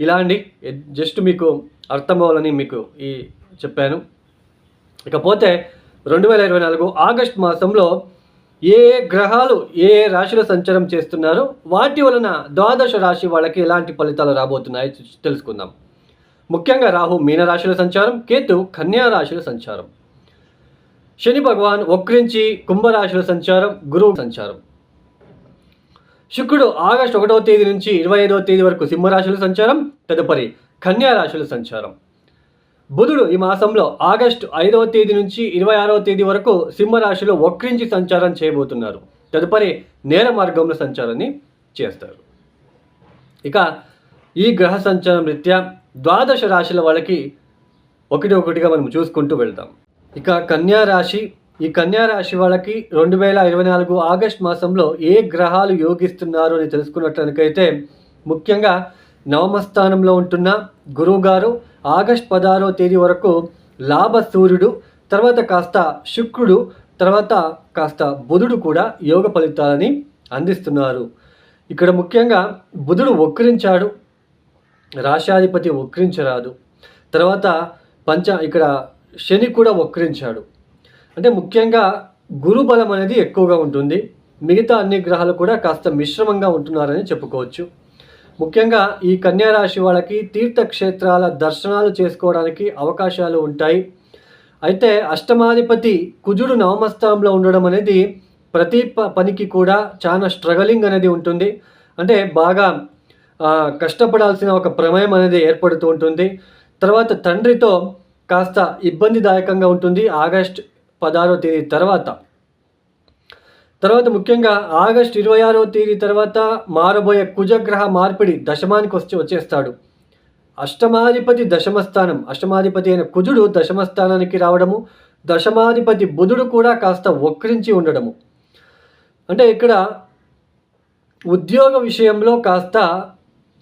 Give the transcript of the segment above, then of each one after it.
ఇలా అండి. జస్ట్ మీకు అర్థం అవ్వాలని మీకు ఈ చెప్పాను. ఇకపోతే రెండు వేల ఇరవై నాలుగు ఆగస్ట్ మాసంలో ఏ గ్రహాలు ఏ ఏ రాశిలో సంచారం చేస్తున్నారో వాటి వలన ద్వాదశ రాశి వాళ్ళకి ఎలాంటి ఫలితాలు రాబోతున్నాయో తెలుసుకుందాం. ముఖ్యంగా రాహు మీనరాశిలో సంచారం కేతు కన్యా రాశిలో సంచారం. శని భగవాన్ వక్రించి కుంభరాశిలో సంచారం గురువు సంచారం. శుక్రుడు ఆగస్టు ఒకటవ తేదీ నుంచి ఇరవై ఐదవ తేదీ వరకు సింహరాశుల సంచారం తదుపరి కన్యారాశుల సంచారం. బుధుడు ఈ మాసంలో ఆగస్టు ఐదవ తేదీ నుంచి ఇరవై ఆరవ తేదీ వరకు సింహరాశిలో వక్రించి సంచారం చేయబోతున్నారు. తదుపరి నేర మార్గంలో సంచారాన్ని చేస్తారు. ఇక ఈ గ్రహ సంచారం రీత్యా ద్వాదశ రాశుల వాళ్ళకి ఒకటి ఒకటిగా మనం చూసుకుంటూ వెళ్దాం. ఇక కన్యా రాశి ఈ కన్యా రాశి వాళ్ళకి రెండు వేల ఇరవై నాలుగు ఆగస్ట్ మాసంలో ఏ గ్రహాలు యోగిస్తున్నారు అని తెలుసుకున్నట్లనికైతే ముఖ్యంగా నవమస్థానంలో ఉంటున్న గురువు గారు ఆగస్ట్ పదహారో తేదీ వరకు లాభ సూర్యుడు తర్వాత కాస్త శుక్రుడు తర్వాత కాస్త బుధుడు కూడా యోగ ఫలితాలని అందిస్తున్నారు. ఇక్కడ ముఖ్యంగా బుధుడు వక్రించాడు రాశాధిపతి వక్రించరాదు తర్వాత పంచ ఇక్కడ శని కూడా వక్రించాడు. అంటే ముఖ్యంగా గురు బలం అనేది ఎక్కువగా ఉంటుంది. మిగతా అన్ని గ్రహాలు కూడా కాస్త మిశ్రమంగా ఉంటున్నారని చెప్పుకోవచ్చు. ముఖ్యంగా ఈ కన్యారాశి వాళ్ళకి తీర్థక్షేత్రాల దర్శనాలు చేసుకోవడానికి అవకాశాలు ఉంటాయి. అయితే అష్టమాధిపతి కుజుడు నవమస్థానంలో ఉండడం అనేది ప్రతి ప- పనికి కూడా చాలా స్ట్రగలింగ్ అనేది ఉంటుంది. అంటే బాగా కష్టపడాల్సిన ఒక ప్రమేయం అనేది ఏర్పడుతూ ఉంటుంది. తర్వాత తండ్రితో కాస్త ఇబ్బందిదాయకంగా ఉంటుంది. ఆగస్ట్ పదహారో తేదీ తర్వాత. తర్వాత ముఖ్యంగా ఆగస్ట్ ఇరవై ఆరో తేదీ తర్వాత మారబోయే కుజగ్రహ మార్పిడి దశమానికి వచ్చి వచ్చేస్తాడు. అష్టమాధిపతి దశమస్థానం అష్టమాధిపతి అయిన కుజుడు దశమస్థానానికి రావడము దశమాధిపతి బుధుడు కూడా కాస్త వక్రించి ఉండడము. అంటే ఇక్కడ ఉద్యోగ విషయంలో కాస్త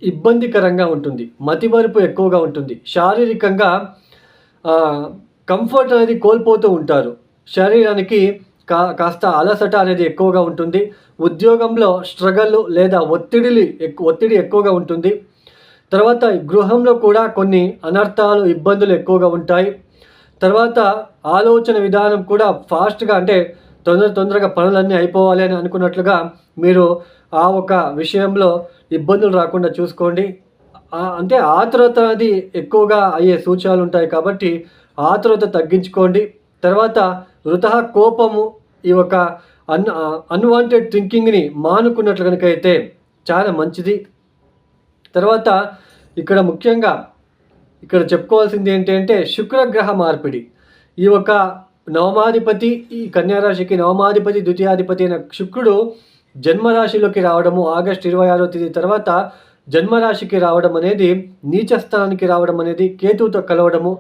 ఇబ్బందికరంగా ఉంటుంది మతిమరుపు ఎక్కువగా ఉంటుంది. శారీరకంగా కంఫర్ట్ అనేది కోల్పోతూ ఉంటారు. శరీరానికి కా కాస్త అలసట అనేది ఎక్కువగా ఉంటుంది. ఉద్యోగంలో స్ట్రగల్ లేదా ఒత్తిడిలు ఎక్కువ ఒత్తిడి ఎక్కువగా ఉంటుంది. తర్వాత గృహంలో కూడా కొన్ని అనర్థాలు ఇబ్బందులు ఎక్కువగా ఉంటాయి. తర్వాత ఆలోచన విధానం కూడా ఫాస్ట్గా అంటే తొందర తొందరగా పనులన్నీ అయిపోవాలి అని అనుకున్నట్లుగా మీరు ఆ ఒక విషయంలో ఇబ్బందులు రాకుండా చూసుకోండి. అంటే ఆతురత అనేది ఎక్కువగా అయ్యే సూచనలు ఉంటాయి కాబట్టి ఆతురత తగ్గించుకోండి. తర్వాత వృత కోపము ఈ ఒక అన్ అన్వాంటెడ్ థింకింగ్ని మానుకున్నట్లు కనుక అయితే చాలా మంచిది. తర్వాత ఇక్కడ ముఖ్యంగా ఇక్కడ చెప్పుకోవాల్సింది ఏంటి అంటే శుక్రగ్రహ మార్పిడి. ఈ ఒక నవమాధిపతి ఈ కన్యారాశికి నవమాధిపతి ద్వితీయాధిపతి అయిన శుక్రుడు జన్మరాశిలోకి రావడము ఆగస్ట్ ఇరవై ఆరో తేదీ తర్వాత జన్మరాశికి రావడం అనేది నీచస్థానానికి రావడం అనేది కేతువుతో కలవడము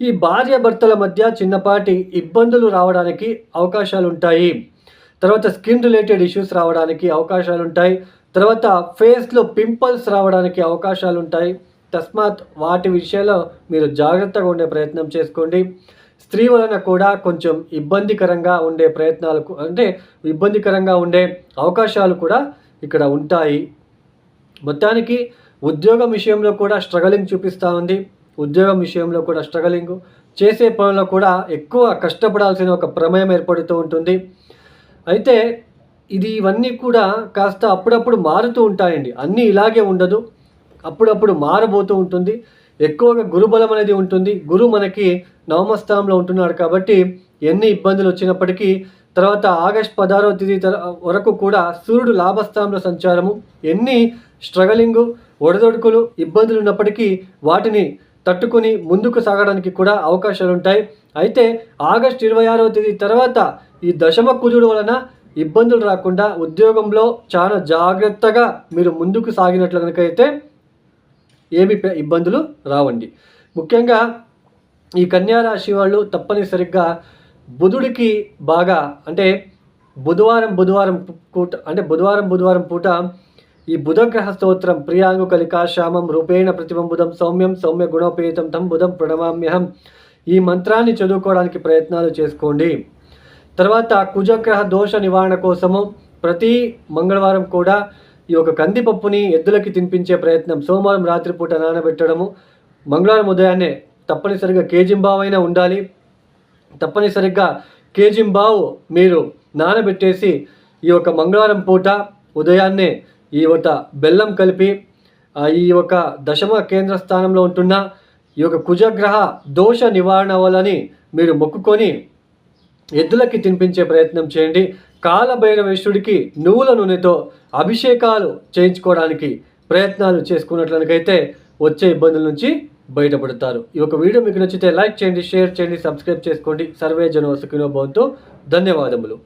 ఈ భార్య భర్తల మధ్య చిన్నపాటి ఇబ్బందులు రావడానికి అవకాశాలు ఉంటాయి తర్వాత స్కిన్ రిలేటెడ్ ఇష్యూస్ రావడానికి అవకాశాలు ఉంటాయి తర్వాత ఫేస్లో పింపుల్స్ రావడానికి అవకాశాలు ఉంటాయి తస్మాత్ వాటి విషయంలో మీరు జాగ్రత్తగా ఉండే ప్రయత్నం చేసుకోండి. స్త్రీ వలన కూడా కొంచెం ఇబ్బందికరంగా ఉండే ప్రయత్నాలు అంటే ఇబ్బందికరంగా ఉండే అవకాశాలు కూడా ఇక్కడ ఉంటాయి. మొత్తానికి ఉద్యోగం విషయంలో కూడా స్ట్రగలింగ్ చూపిస్తూ ఉంది. ఉద్యోగం విషయంలో కూడా స్ట్రగలింగ్ చేసే పనుల్లో కూడా ఎక్కువ కష్టపడాల్సిన ఒక ప్రమేయం ఏర్పడుతూ ఉంటుంది. అయితే ఇది ఇవన్నీ కూడా కాస్త అప్పుడప్పుడు మారుతూ ఉంటాయండి. అన్నీ ఇలాగే ఉండదు. అప్పుడప్పుడు మారబోతూ ఉంటుంది. ఎక్కువగా గురుబలం అనేది ఉంటుంది. గురు మనకి నవమస్థానంలో ఉంటున్నాడు కాబట్టి ఎన్ని ఇబ్బందులు వచ్చినప్పటికీ తర్వాత ఆగస్ట్ పదహారవ తేదీ తర- వరకు కూడా సూర్యుడు లాభస్థానంలో సంచారము. ఎన్ని స్ట్రగలింగు ఒడదొడుకులు ఇబ్బందులు ఉన్నప్పటికీ వాటిని తట్టుకుని ముందుకు సాగడానికి కూడా అవకాశాలు ఉంటాయి అయితే ఆగస్ట్ ఇరవై ఆరవ తేదీ తర్వాత ఈ దశమ కుజుడు వలన ఇబ్బందులు రాకుండా ఉద్యోగంలో చాలా జాగ్రత్తగా మీరు ముందుకు సాగినట్లు కనుకైతే అయితే ఏమి ఇబ్బందులు రావండి. ముఖ్యంగా ఈ కన్యారాశి వాళ్ళు తప్పనిసరిగా బుధుడికి బాగా అంటే బుధవారం బుధవారం పూట అంటే బుధవారం బుధవారం పూట ఈ బుధగ్రహ స్తోత్రం ప్రియాంగు కలికా శ్యామం రూపేణ ప్రతిబంబుధం సౌమ్యం సౌమ్య గుణోపేతం తం బుధం ప్రణమామ్యహం. ఈ మంత్రాన్ని చదువుకోవడానికి ప్రయత్నాలు చేసుకోండి. తర్వాత కుజగ్రహ దోష నివారణ కోసము ప్రతి మంగళవారం కూడా ఈ యొక్క కందిపప్పుని ఎద్దులకి తినిపించే ప్రయత్నం సోమవారం రాత్రిపూట నానబెట్టడము మంగళవారం ఉదయాన్నే తప్పనిసరిగా కేజింబావైనా ఉండాలి. తప్పనిసరిగా కేజింబావు మీరు నానబెట్టేసి ఈ యొక్క మంగళవారం పూట ఉదయాన్నే ఈ యొక్క బెల్లం కలిపి ఈ యొక్క దశమ కేంద్ర స్థానంలో ఉంటున్న ఈ యొక్క కుజగ్రహ దోష నివారణ వలని మీరు మొక్కుకొని ఎద్దులకి తినిపించే ప్రయత్నం చేయండి. కాలభైరవేశ్వరుడికి నువ్వుల నూనెతో అభిషేకాలు చేయించుకోవడానికి ప్రయత్నాలు చేసుకున్నట్లయితే వచ్చే ఇబ్బందుల నుంచి బయటపడతారు. ఈ యొక్క వీడియో మీకు నచ్చితే లైక్ చేయండి షేర్ చేయండి సబ్స్క్రైబ్ చేసుకోండి. సర్వే జన సుఖినోభవంతో ధన్యవాదములు.